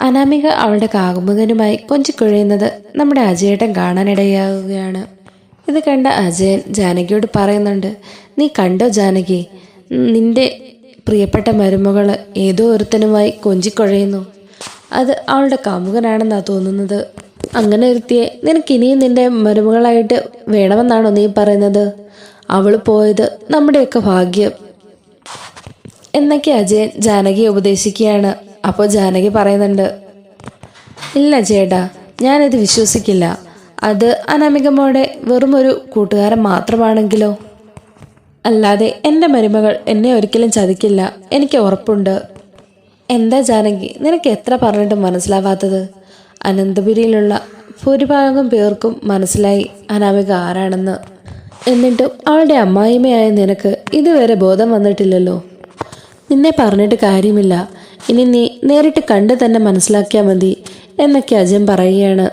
അനാമിക അവളുടെ കാമുകനുമായി കൊഞ്ചിക്കുഴയുന്നത് നമ്മുടെ അജയേട്ടൻ കാണാനിടയാവുകയാണ്. ഇത് കണ്ട അജയൻ ജാനകിയോട് പറയുന്നുണ്ട് നീ കണ്ടോ ജാനകി? നിന്റെ പ്രിയപ്പെട്ട മരുമകൾ ഏതോ ഒരുത്തനുമായി കൊഞ്ചിക്കുഴയുന്നു. അത് അവളുടെ കാമുകനാണെന്നാ തോന്നുന്നത്. അങ്ങനെ ഒരുത്തിയെ നിനക്ക് ഇനിയും നിന്റെ മരുമകളായിട്ട് വേണമെന്നാണോ നീ പറയുന്നത്? അവൾ പോയത് നമ്മുടെയൊക്കെ ഭാഗ്യം. എന്നൊക്കെ അജയൻ ജാനകിയെ ഉപദേശിക്കുകയാണ്. അപ്പോൾ ജാനകി പറയുന്നുണ്ട് ഇല്ല ചേട്ടാ ഞാനിത് വിശ്വസിക്കില്ല. അത് അനാമികമ്മയുടെ വെറുമൊരു കൂട്ടുകാരൻ മാത്രമാണെങ്കിലോ? അല്ലാതെ എന്റെ മരുമകൾ എന്നെ ഒരിക്കലും ചതിക്കില്ല. എനിക്ക് ഉറപ്പുണ്ട്. എന്താ ജാനകി നിനക്ക് എത്ര പറഞ്ഞിട്ടും മനസ്സിലാവാത്തത്? അനന്തപുരിയിലുള്ള ഭൂരിഭാഗം പേർക്കും മനസ്സിലായി അനാമിക ആരാണെന്ന്. എന്നിട്ടും അവളുടെ അമ്മായിമ്മയായ നിനക്ക് ഇതുവരെ ബോധം വന്നിട്ടില്ലല്ലോ. നിന്നെ പറഞ്ഞിട്ട് കാര്യമില്ല. ഇനി നീ നേരിട്ട് കണ്ട് തന്നെ മനസ്സിലാക്കിയാൽ മതി എന്നൊക്കെ അജയൻ പറയുകയാണ്.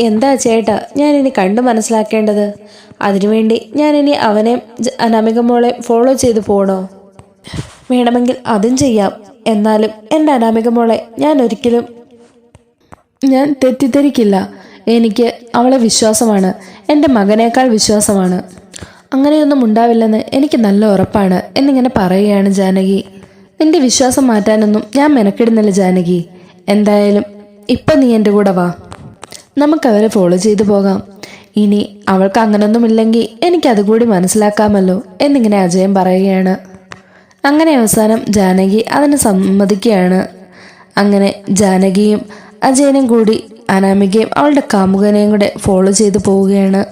എന്താ ചേട്ടാ ഞാൻ ഇനി കണ്ടു മനസ്സിലാക്കേണ്ടത്? അതിനുവേണ്ടി ഞാൻ ഇനി അവനെ അനാമിക മോളെ ഫോളോ ചെയ്തു പോകണോ വേണമെങ്കിൽ അതും ചെയ്യാം. എന്നാലും എന്റെ അനാമിക മോളെ ഞാൻ ഒരിക്കലും ഞാൻ തെറ്റിദ്ധരിക്കില്ല. എനിക്ക് അവളെ വിശ്വാസമാണ് എന്റെ മകനേക്കാൾ വിശ്വാസമാണ്. അങ്ങനെയൊന്നും ഉണ്ടാവില്ലെന്ന് എനിക്ക് നല്ല ഉറപ്പാണ് എന്നിങ്ങനെ പറയുകയാണ് ജാനകി. നിന്റെ വിശ്വാസം മാറ്റാനൊന്നും ഞാൻ മെനക്കെടുന്നില്ല ജാനകി. എന്തായാലും ഇപ്പം നീ എന്റെ കൂടെ വാ. നമുക്കവരെ ഫോളോ ചെയ്തു പോകാം. ഇനി അവൾക്ക് അങ്ങനൊന്നുമില്ലെങ്കിൽ എനിക്ക് അതുകൂടി മനസ്സിലാക്കാമല്ലോ എന്നിങ്ങനെ അജയൻ പറയുകയാണ്. അങ്ങനെ അവസാനം ജാനകി അതിന് സമ്മതിക്കുകയാണ്. അങ്ങനെ ജാനകിയും അജയനും കൂടി അനാമികയും അവളുടെ കാമുകനെയും കൂടെ ഫോളോ ചെയ്തു പോവുകയാണ്.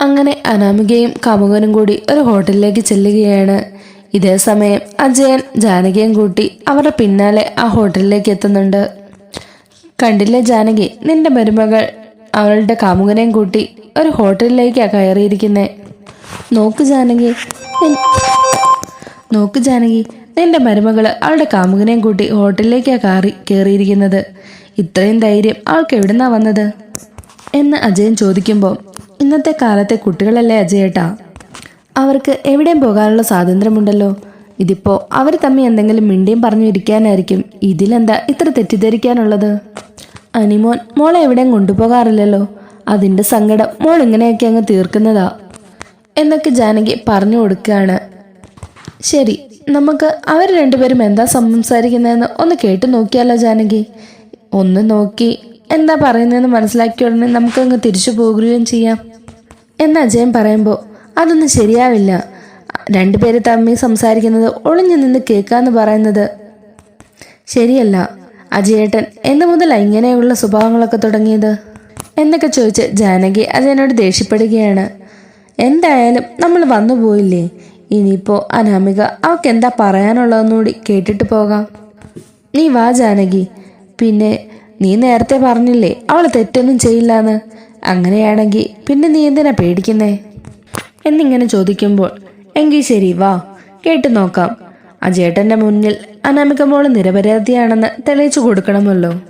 അങ്ങനെ അനാമികയും കാമുകനും കൂടി ഒരു ഹോട്ടലിലേക്ക് ചെല്ലുകയാണ്. ഇതേ സമയം അജയൻ ജാനകിയും കൂട്ടി അവരുടെ പിന്നാലെ ആ ഹോട്ടലിലേക്ക് എത്തുന്നുണ്ട്. കണ്ടില്ലേ ജാനകി? നിന്റെ മരുമകൾ അവളുടെ കാമുകനെയും കൂട്ടി ഒരു ഹോട്ടലിലേക്കാണ് കയറിയിരിക്കുന്നേ. നോക്ക് ജാനകി. നോക്ക് ജാനകി. നിന്റെ മരുമകൾ അവളുടെ കാമുകനെയും കൂട്ടി ഹോട്ടലിലേക്കാണ് കയറി കയറിയിരിക്കുന്നത്. ഇത്രയും ധൈര്യം അവൾക്ക് എവിടുന്നാ വന്നത്? എന്ന് അജയൻ ചോദിക്കുമ്പോൾ ഇന്നത്തെ കാലത്തെ കുട്ടികളല്ലേ അജയേട്ടാ? അവർക്ക് എവിടെയും പോകാനുള്ള സ്വാതന്ത്ര്യമുണ്ടല്ലോ. ഇതിപ്പോ അവർ തമ്മിൽ എന്തെങ്കിലും മിണ്ടിയും പറഞ്ഞു ഇരിക്കാനായിരിക്കും. ഇതിലെന്താ ഇത്ര തെറ്റിദ്ധരിക്കാനുള്ളത്? അനിമോൻ മോളെ എവിടെയും കൊണ്ടുപോകാറില്ലല്ലോ. അതിന്റെ സങ്കടം മോൾ ഇങ്ങനെയൊക്കെ അങ്ങ് തീർക്കുന്നതാ. എന്നൊക്കെ ജാനകി പറഞ്ഞു കൊടുക്കുകയാണ്. ശരി നമുക്ക് അവർ രണ്ടുപേരും എന്താ സംസാരിക്കുന്നതെന്ന് ഒന്ന് കേട്ടു നോക്കിയാലോ ജാനകി? ഒന്ന് നോക്കി എന്താ പറയുന്നതെന്ന് മനസ്സിലാക്കിയ ഉടനെ നമുക്കങ്ങ് തിരിച്ചു പോകുകയും ചെയ്യാം. എന്ന് അജയൻ പറയുമ്പോൾ അതൊന്നും ശരിയാവില്ല. രണ്ടുപേര് തമ്മിൽ സംസാരിക്കുന്നത് ഒളിഞ്ഞു നിന്ന് കേൾക്കാന്ന് പറയുന്നത് ശരിയല്ല. അജയേട്ടൻ എന്നു മുതൽ ഇങ്ങനെയുള്ള സ്വഭാവങ്ങളൊക്കെ തുടങ്ങിയത്? എന്നൊക്കെ ചോദിച്ച് ജാനകി അജയനോട് ദേഷ്യപ്പെടുകയാണ്. എന്തായാലും നമ്മൾ വന്നു പോയില്ലേ? ഇനിയിപ്പോ അനാമിക അവൾക്ക് എന്താ പറയാനുള്ളതെന്നുകൂടി കേട്ടിട്ട് പോകാം. നീ വാ ജാനകി. പിന്നെ നീ നേരത്തെ പറഞ്ഞില്ലേ അവൾ തെറ്റൊന്നും ചെയ്യില്ലാന്ന്? അങ്ങനെയാണെങ്കിൽ പിന്നെ നീ എന്തിനാ പേടിക്കുന്നേ? എന്നിങ്ങനെ ചോദിക്കുമ്പോൾ എങ്കിൽ ശരി വാ. കേട്ടു നോക്കാം. അജേട്ടന്റെ മുന്നിൽ അനാമിക മോൾ നിരപരാധിയാണെന്ന് തെളിയിച്ചു കൊടുക്കണമല്ലോ.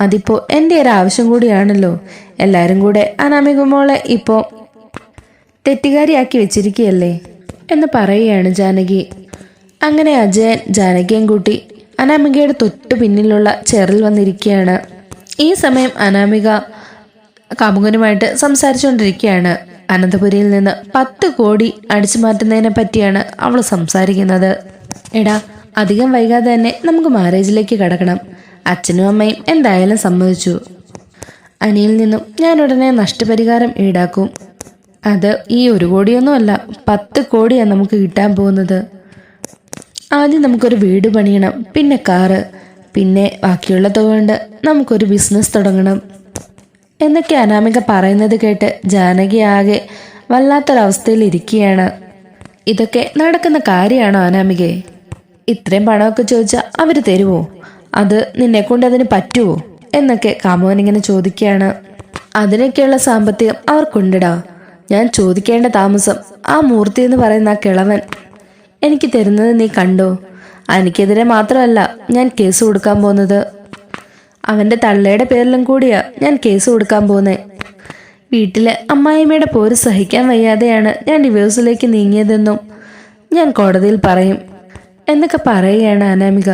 അതിപ്പോ എന്റെ ഒരു ആവശ്യം കൂടിയാണല്ലോ. എല്ലാരും കൂടെ അനാമിക മോളെ ഇപ്പോ തെറ്റുകാരിയാക്കി വെച്ചിരിക്കുകയല്ലേ? എന്ന് പറയുകയാണ് ജാനകി. അങ്ങനെ അജയൻ ജാനകിയും കൂട്ടി അനാമികയുടെ തൊട്ടു പിന്നിലുള്ള ചെറിൽ വന്നിരിക്കുകയാണ്. ഈ സമയം അനാമിക കാമുകനുമായിട്ട് സംസാരിച്ചുകൊണ്ടിരിക്കുകയാണ്. അനന്തപുരിയിൽ നിന്ന് പത്ത് കോടി അടിച്ചു മാറ്റുന്നതിനെ പറ്റിയാണ് അവൾ സംസാരിക്കുന്നത്. എടാ അധികം വൈകാതെ തന്നെ നമുക്ക് മാരേജിലേക്ക് കടക്കണം. അച്ഛനും അമ്മയും എന്തായാലും സമ്മതിച്ചു. അനിയിൽ നിന്നും ഞാൻ ഉടനെ നഷ്ടപരിഹാരം ഈടാക്കും. അത് ഈ ഒരു കോടിയൊന്നുമല്ല പത്ത് കോടിയാണ് നമുക്ക് കിട്ടാൻ പോകുന്നത്. ആദ്യം നമുക്കൊരു വീട് പണിയണം പിന്നെ കാറ്. പിന്നെ ബാക്കിയുള്ള തുക കൊണ്ട് നമുക്കൊരു ബിസിനസ് തുടങ്ങണം. എന്നൊക്കെ അനാമിക പറയുന്നത് കേട്ട് ജാനകി ആകെ വല്ലാത്തൊരവസ്ഥയിൽ ഇരിക്കുകയാണ് ഇതൊക്കെ നടക്കുന്ന കാര്യമാണോ അനാമികയെ ഇത്രയും പണമൊക്കെ ചോദിച്ചാൽ അവർ തരുമോ അത് നിന്നെ കൊണ്ട് അതിന് പറ്റുമോ എന്നൊക്കെ കാമോൻ ഇങ്ങനെ ചോദിക്കുകയാണ്. അതിനൊക്കെയുള്ള സാമ്പത്തികം അവർക്കുണ്ടടാ. ഞാൻ ചോദിക്കേണ്ട താമസം ആ മൂർത്തി എന്ന് പറയുന്ന ആ കിളവൻ എനിക്ക് തരുന്നത് നീ കണ്ടോ? എനിക്കെതിരെ മാത്രമല്ല ഞാൻ കേസ് കൊടുക്കാൻ പോകുന്നത്. അവന്റെ തള്ളയുടെ പേരിലും കൂടിയാ ഞാൻ കേസ് കൊടുക്കാൻ പോന്നെ. വീട്ടിലെ അമ്മായിമ്മയുടെ പോര് സഹിക്കാൻ വയ്യാതെയാണ് ഞാൻ ഡിവോഴ്സിലേക്ക് നീങ്ങിയതെന്നും ഞാൻ കോടതിയിൽ പറയും. എന്നൊക്കെ പറയുകയാണ് അനാമിക.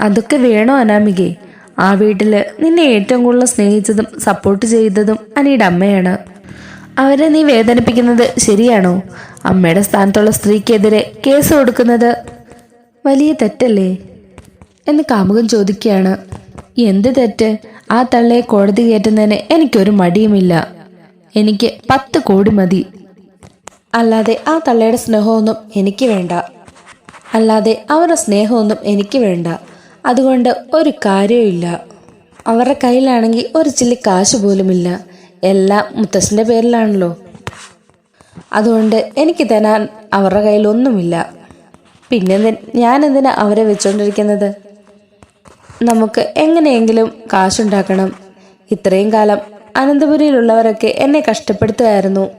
അതൊക്കെ വേണോ അനാമികെ? ആ വീട്ടിൽ നിന്നെ ഏറ്റവും കൂടുതൽ സ്നേഹിച്ചതും സപ്പോർട്ട് ചെയ്തതും അനിയുടെ അമ്മയാണ്. അവരെ നീ വേദനിപ്പിക്കുന്നത് ശരിയാണോ? അമ്മയുടെ സ്ഥാനത്തുള്ള സ്ത്രീക്കെതിരെ കേസ് കൊടുക്കുന്നത് വലിയ തെറ്റല്ലേ? എന്ന് കാമുകൻ ചോദിക്കുകയാണ്. എന്ത് തെറ്റ്? ആ തള്ളയെ കോടതി കയറ്റുന്നതിന് എനിക്കൊരു മടിയുമില്ല. എനിക്ക് പത്ത് കോടി മതി. അല്ലാതെ ആ തള്ളയുടെ സ്നേഹമൊന്നും എനിക്ക് വേണ്ട. അല്ലാതെ അവരുടെ സ്നേഹമൊന്നും എനിക്ക് വേണ്ട. അതുകൊണ്ട് ഒരു കാര്യവുമില്ല അവരുടെ കയ്യിലാണെങ്കിൽ ഒരു ചില്ലി കാശ് പോലുമില്ല എല്ലാം മുത്തശ്ശന്റെ പേരിലാണല്ലോ. അതുകൊണ്ട് എനിക്ക് തരാൻ അവരുടെ കയ്യിലൊന്നുമില്ല പിന്നെ ഞാൻ എന്തിനാ അവരെ വെച്ചുകൊണ്ടിരിക്കുന്നത് നമുക്ക് എങ്ങനെയെങ്കിലും കാശുണ്ടാക്കണം. ഇത്രയും കാലം അനന്തപുരിയിലുള്ളവരൊക്കെ എന്നെ കഷ്ടപ്പെടുത്തുമായിരുന്നു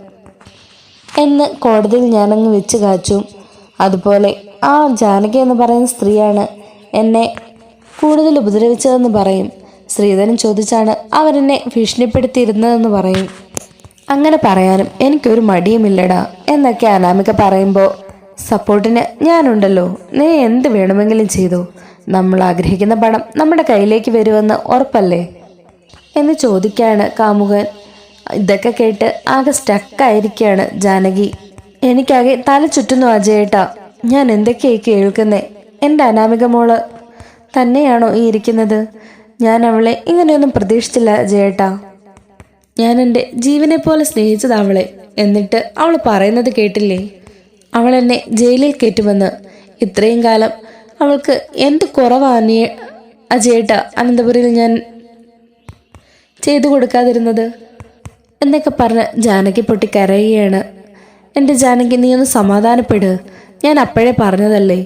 എന്ന് കോടതിയിൽ ഞാനങ്ങ് വെച്ച് കാച്ചു. അതുപോലെ ആ ജാനകി എന്ന് പറയുന്ന സ്ത്രീയാണ് എന്നെ കൂടുതൽ ഉപദ്രവിച്ചതെന്ന് പറയും. ശ്രീധരൻ ചോദിച്ചാണ് അവരെന്നെ ഭീഷണിപ്പെടുത്തിയിരുന്നതെന്ന് പറയും. അങ്ങനെ പറയാനും എനിക്കൊരു മടിയുമില്ലടാ എന്നൊക്കെ അനാമിക പറയുമ്പോൾ സപ്പോർട്ടിന് ഞാനുണ്ടല്ലോ. നീ എന്ത് വേണമെങ്കിലും ചെയ്തോ. നമ്മൾ ആഗ്രഹിക്കുന്ന പണം നമ്മുടെ കയ്യിലേക്ക് വരുമെന്ന് ഉറപ്പല്ലേ? എന്ന് ചോദിക്കാണ് കാമുകൻ. ഇതൊക്കെ കേട്ട് ആകെ സ്റ്റക്കായിരിക്കുകയാണ് ജാനകി. എനിക്കാകെ തല ചുറ്റുന്നു അജയേട്ടാ. ഞാൻ എന്തൊക്കെയായി കേൾക്കുന്നേ? എന്റെ അനാമിക മോൾ തന്നെയാണോ ഈ ഇരിക്കുന്നത്? ഞാൻ അവളെ ഇങ്ങനെയൊന്നും പ്രതീക്ഷിച്ചില്ല അജയേട്ടാ. ഞാൻ എന്റെ ജീവനെ പോലെ സ്നേഹിച്ചത് അവളെ. എന്നിട്ട് അവൾ പറയുന്നത് കേട്ടില്ലേ? അവൾ എന്നെ ജയിലിൽ കയറ്റുമെന്ന്. ഇത്രയും കാലം അവൾക്ക് എന്ത് കുറവാണ് അജയേട്ട? അനന്തപുരിയിൽ ഞാൻ ചെയ്തു കൊടുക്കാതിരുന്നത്? എന്നൊക്കെ പറഞ്ഞ് ജാനകി പൊട്ടി കരയുകയാണ്. എന്റെ ജാനകി നീ ഒന്ന് സമാധാനപ്പെട്. ഞാൻ അപ്പോഴേ പറഞ്ഞതല്ലേ?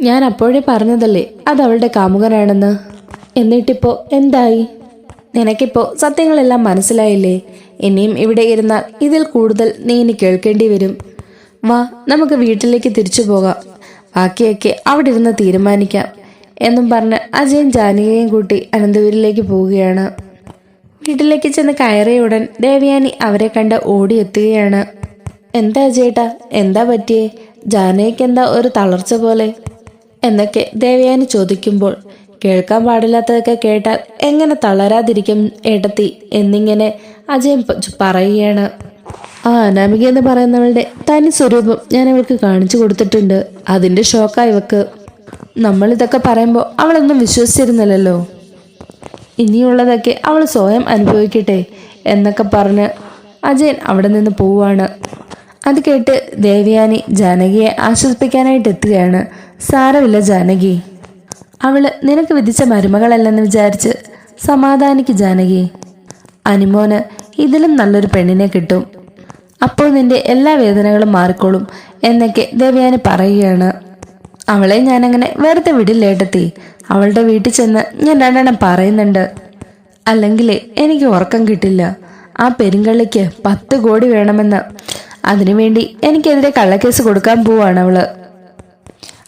ഞാൻ അപ്പോഴേ പറഞ്ഞതല്ലേ? അത് അവളുടെ കാമുകനാണെന്ന്. എന്നിട്ടിപ്പോൾ എന്തായി? നിനക്കിപ്പോൾ സത്യങ്ങളെല്ലാം മനസ്സിലായില്ലേ? ഇനിയും ഇവിടെ ഇരുന്നാൽ ഇതിൽ കൂടുതൽ നീ ഇനി കേൾക്കേണ്ടി വരും. വാ നമുക്ക് വീട്ടിലേക്ക് തിരിച്ചു പോകാം. ബാക്കിയൊക്കെ അവിടെ ഇരുന്ന് തീരുമാനിക്കാം എന്നും പറഞ്ഞ് അജയൻ ജാനകിയെയും കൂട്ടി അനന്തപുരിലേക്ക് പോവുകയാണ്. വീട്ടിലേക്ക് ചെന്ന് കയറിയ ഉടൻ ദേവയാനി അവരെ കണ്ട് ഓടിയെത്തുകയാണ്. എന്താ ചേട്ടാ എന്താ പറ്റിയേ? ജാനകിക്ക് എന്താ ഒരു തളർച്ച പോലെ? എന്നൊക്കെ ദേവയാനി ചോദിക്കുമ്പോൾ കേൾക്കാൻ പാടില്ലാത്തതൊക്കെ കേട്ടാൽ എങ്ങനെ തളരാതിരിക്കും ഏട്ടത്തി എന്നിങ്ങനെ അജയൻ പറയുകയാണ് ആ അനാമിക എന്ന് പറയുന്നവളുടെ തനി സ്വരൂപം ഞാൻ അവൾക്ക് കാണിച്ചു കൊടുത്തിട്ടുണ്ട്. അതിന്റെ ഷോക്കായി ഇവക്ക് നമ്മൾ ഇതൊക്കെ പറയുമ്പോൾ അവളൊന്നും വിശ്വസിച്ചിരുന്നില്ലല്ലോ. ഇനിയുള്ളതൊക്കെ അവൾ സ്വയം അനുഭവിക്കട്ടെ എന്നൊക്കെ പറഞ്ഞ് അജയൻ അവിടെ നിന്ന് പോവാണ്. അത് കേട്ട് ദേവയാനി ജാനകിയെ ആശ്വസിപ്പിക്കാനായിട്ട് എത്തുകയാണ്. സാരമില്ല ജാനകി. അവൾ നിനക്ക് വിധിച്ച മരുമകളല്ലെന്ന് വിചാരിച്ച് സമാധാനിക്ക് ജാനകി. അനുമോന് ഇതിലും നല്ലൊരു പെണ്ണിനെ കിട്ടും. അപ്പോൾ നിന്റെ എല്ലാ വേദനകളും മാറിക്കോളും എന്നൊക്കെ ദേവയാനി പറയുകയാണ്. അവളെ ഞാനങ്ങനെ വെറുതെ വിടില്ലേട്ടത്തി അവളുടെ വീട്ടിൽ ചെന്ന് ഞാൻ രണ്ടെണ്ണം പറയുന്നുണ്ട്. അല്ലെങ്കിൽ എനിക്ക് ഉറക്കം കിട്ടില്ല. ആ പെരുങ്കള്ളിക്ക് പത്ത് കോടി വേണമെന്ന്. അതിനുവേണ്ടി എനിക്കെതിരെ കള്ളക്കേസ് കൊടുക്കാൻ പോവാണ് അവൾ.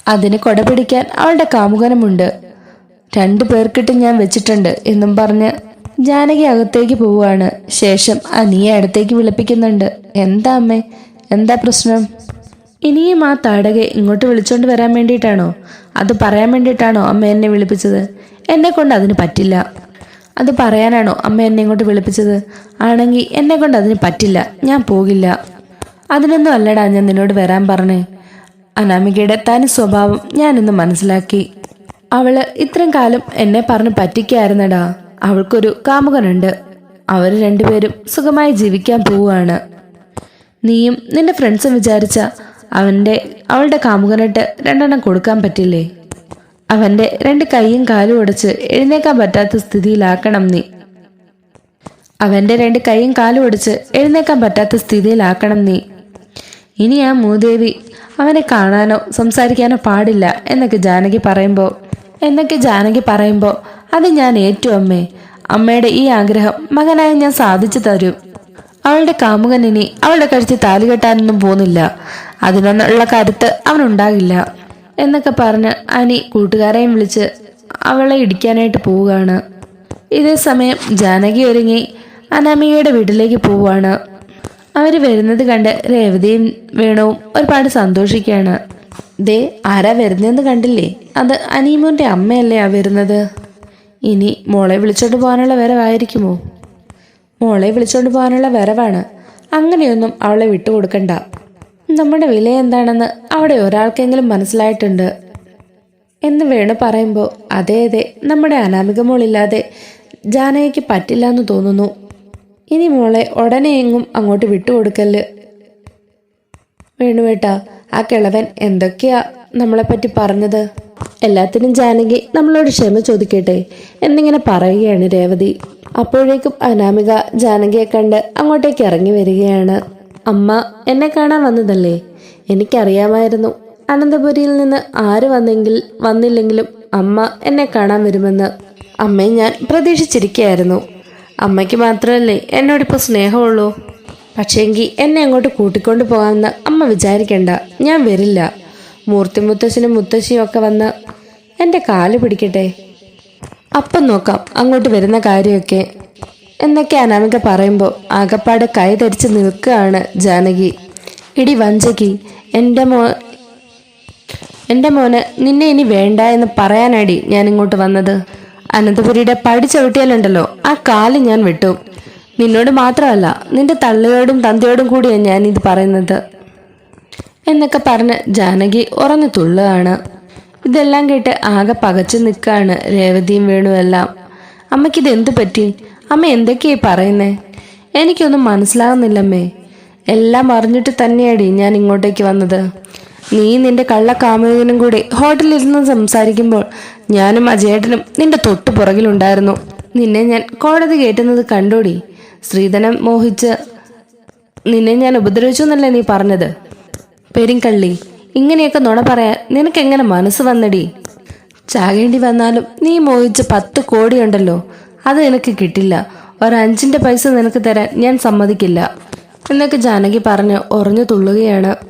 അതിന് കൊട പിടിക്കാൻ അവളുടെ കാമുകനുമുണ്ട്. രണ്ടു പേർക്കിട്ട് ഞാൻ വെച്ചിട്ടുണ്ട് എന്നും പറഞ്ഞ് ജാനകി അകത്തേക്ക് പോവുകയാണ്. ശേഷം അനിയെ അടുത്തേക്ക് വിളിപ്പിക്കുന്നുണ്ട്. എന്താ അമ്മേ? എന്താ പ്രശ്നം? ഇനിയും ആ താടകെ ഇങ്ങോട്ട് വിളിച്ചോണ്ട് വരാൻ വേണ്ടിയിട്ടാണോ? അത് പറയാൻ വേണ്ടിയിട്ടാണോ അമ്മ എന്നെ വിളിപ്പിച്ചത്? എന്നെ കൊണ്ട് അതിന് പറ്റില്ല. അത് പറയാനാണോ അമ്മ എന്നെ ഇങ്ങോട്ട് വിളിപ്പിച്ചത്? ആണെങ്കിൽ എന്നെ കൊണ്ട് അതിന് പറ്റില്ല. ഞാൻ പോകില്ല. അതിനൊന്നും അല്ലടാ ഞാൻ നിന്നോട് വരാൻ പറഞ്ഞേ. അനാമികയുടെ തനി സ്വഭാവം ഞാനിന്ന് മനസ്സിലാക്കി. അവൾ ഇത്രയും കാലം എന്നെ പറഞ്ഞ് പറ്റിക്കായിരുന്നടാ. അവൾക്കൊരു കാമുകനുണ്ട്. അവർ രണ്ടുപേരും സുഖമായി ജീവിക്കാൻ പോവുകയാണ്. നീയും നിന്റെ ഫ്രണ്ട്സും വിചാരിച്ച അവന്റെ അവളുടെ കാമുകനായിട്ട് രണ്ടെണ്ണം കൊടുക്കാൻ പറ്റില്ലേ? അവന്റെ രണ്ട് കൈയും കാലും ഉടച്ച് എഴുന്നേക്കാൻ പറ്റാത്ത സ്ഥിതിയിലാക്കണം നീ. അവന്റെ രണ്ട് കൈയും കാലും ഒടിച്ച് എഴുന്നേക്കാൻ പറ്റാത്ത സ്ഥിതിയിലാക്കണം നീ. ഇനി ആ മൂദേവി അവനെ കാണാനോ സംസാരിക്കാനോ പാടില്ല എന്നൊക്കെ ജാനകി പറയുമ്പോൾ എന്നൊക്കെ ജാനകി പറയുമ്പോൾ അത് ഞാൻ ഏറ്റു അമ്മേ. അമ്മയുടെ ഈ ആഗ്രഹം മകനായ ഞാൻ സാധിച്ചു തരും. അവളുടെ കാമുകൻ ഇനി അവളുടെ കഴുത്തിൽ താലി കെട്ടാനൊന്നും പോകുന്നില്ല. അതിനൊന്നുള്ള കരുത്ത് അവനുണ്ടാകില്ല. എന്നൊക്കെ പറഞ്ഞ് അനി കൂട്ടുകാരെയും വിളിച്ച് അവളെ ഇടിക്കാനായിട്ട് പോവുകയാണ്. ഇതേ സമയം ജാനകി ഒരുങ്ങി അനാമികയുടെ വീട്ടിലേക്ക് പോവുകയാണ്. അവർ വരുന്നത് കണ്ട് രേവതിയും വേണുവും ഒരുപാട് സന്തോഷിക്കുകയാണ്. ദേ ആരാ വരുന്നതെന്ന് കണ്ടില്ലേ? അത് അനീമോന്റെ അമ്മയല്ലേ ആ വരുന്നത്? ഇനി മോളെ വിളിച്ചോണ്ട് പോകാനുള്ള വരവായിരിക്കുമോ? മോളെ വിളിച്ചോണ്ട് പോകാനുള്ള വരവാണ്. അങ്ങനെയൊന്നും അവളെ വിട്ടുകൊടുക്കണ്ട. നമ്മുടെ വില എന്താണെന്ന് അവിടെ ഒരാൾക്കെങ്കിലും മനസ്സിലായിട്ടുണ്ട്. എന്ന് വേണു പറയുമ്പോൾ അതേ അതെ നമ്മുടെ അനാമിക മോളില്ലാതെ ജാനകിക്ക് പറ്റില്ല എന്ന് തോന്നുന്നു. ഇനി മോളെ ഉടനെ എങ്ങും അങ്ങോട്ട് വിട്ടുകൊടുക്കല്ല് വേണുവേട്ട ആ കിളവൻ എന്തൊക്കെയാ നമ്മളെപ്പറ്റി പറഞ്ഞത്? എല്ലാത്തിനും ജാനകി നമ്മളോട് ക്ഷമ ചോദിക്കട്ടെ എന്നിങ്ങനെ പറയുകയാണ് രേവതി. അപ്പോഴേക്കും അനാമിക ജാനകിയെ കണ്ട് അങ്ങോട്ടേക്ക് ഇറങ്ങി വരികയാണ്. അമ്മ എന്നെ കാണാൻ വന്നതല്ലേ? എനിക്കറിയാമായിരുന്നു. അനന്തപുരിയിൽ നിന്ന് ആര് വന്നെങ്കിൽ വന്നില്ലെങ്കിലും അമ്മ എന്നെ കാണാൻ വരുമെന്ന്. അമ്മയെ ഞാൻ പ്രതീക്ഷിച്ചിരിക്കുകയായിരുന്നു. അമ്മയ്ക്ക് മാത്രമല്ലേ എന്നോടിപ്പോൾ സ്നേഹമുള്ളൂ? പക്ഷേങ്കിൽ എന്നെ അങ്ങോട്ട് കൂട്ടിക്കൊണ്ട് പോകാമെന്ന് അമ്മ വിചാരിക്കണ്ട. ഞാൻ വരില്ല. മൂർത്തി മുത്തശ്ശനും മുത്തശ്ശിയും ഒക്കെ വന്ന് എന്റെ കാൽ പിടിക്കട്ടെ? അപ്പം നോക്കാം അങ്ങോട്ട് വരുന്ന കാര്യമൊക്കെ. എന്നൊക്കെ അനാമിക പറയുമ്പോൾ ആകപ്പാട് കൈ ധരിച്ച് നിൽക്കുകയാണ് ജാനകി. ഇടി വഞ്ചകി എന്റെ മോ എന്റെ മോന് നിന്നെ ഇനി വേണ്ട എന്ന് പറയാനാടി ഞാൻ ഇങ്ങോട്ട് വന്നത്. അനന്തപുരിയുടെ പടി ചവിട്ടിയാലുണ്ടല്ലോ ആ കാൽ ഞാൻ വിട്ടു. നിന്നോട് മാത്രമല്ല നിന്റെ തള്ളയോടും തന്തയോടും കൂടിയാണ് ഞാൻ ഇത് പറയുന്നത്. എന്നൊക്കെ പറഞ്ഞ് ജാനകി ഉറഞ്ഞു തുള്ളുകയാണ്. ഇതെല്ലാം കേട്ട് ആകെ പകച്ചു നിൽക്കുകയാണ് രേവതിയും വേണുവെല്ലാം അമ്മയ്ക്കിതെന്തു പറ്റി? അമ്മ എന്തൊക്കെയായി പറയുന്നേ? എനിക്കൊന്നും മനസ്സിലാകുന്നില്ലമ്മേ എല്ലാം അറിഞ്ഞിട്ട് തന്നെയാടി ഞാൻ ഇങ്ങോട്ടേക്ക് വന്നത്. നീ നിന്റെ കള്ള കാമുകനും കൂടി ഹോട്ടലിരുന്ന് സംസാരിക്കുമ്പോൾ ഞാനും അജേട്ടനും നിന്റെ തൊട്ടു പുറകിലുണ്ടായിരുന്നു. നിന്നെ ഞാൻ കോടതി കേട്ടുന്നത് കണ്ടോടി? ശ്രീധനം മോഹിച്ച് നിന്നെ ഞാൻ ഉപദ്രവിച്ചു എന്നല്ലേ നീ പറഞ്ഞത്? പെരിങ്കള്ളി ഇങ്ങനെയൊക്കെ നുണ പറയാൻ നിനക്കെങ്ങനെ മനസ്സ് വന്നടി? ചാകേണ്ടി വന്നാലും നീ മോഹിച്ച പത്ത് കോടിയുണ്ടല്ലോ അത് നിനക്ക് കിട്ടില്ല. ഒരഞ്ചിന്റെ പൈസ നിനക്ക് തരാൻ ഞാൻ സമ്മതിക്കില്ല. എന്നൊക്കെ ജാനകി പറഞ്ഞ് ഉറഞ്ഞു തുള്ളുകയാണ്.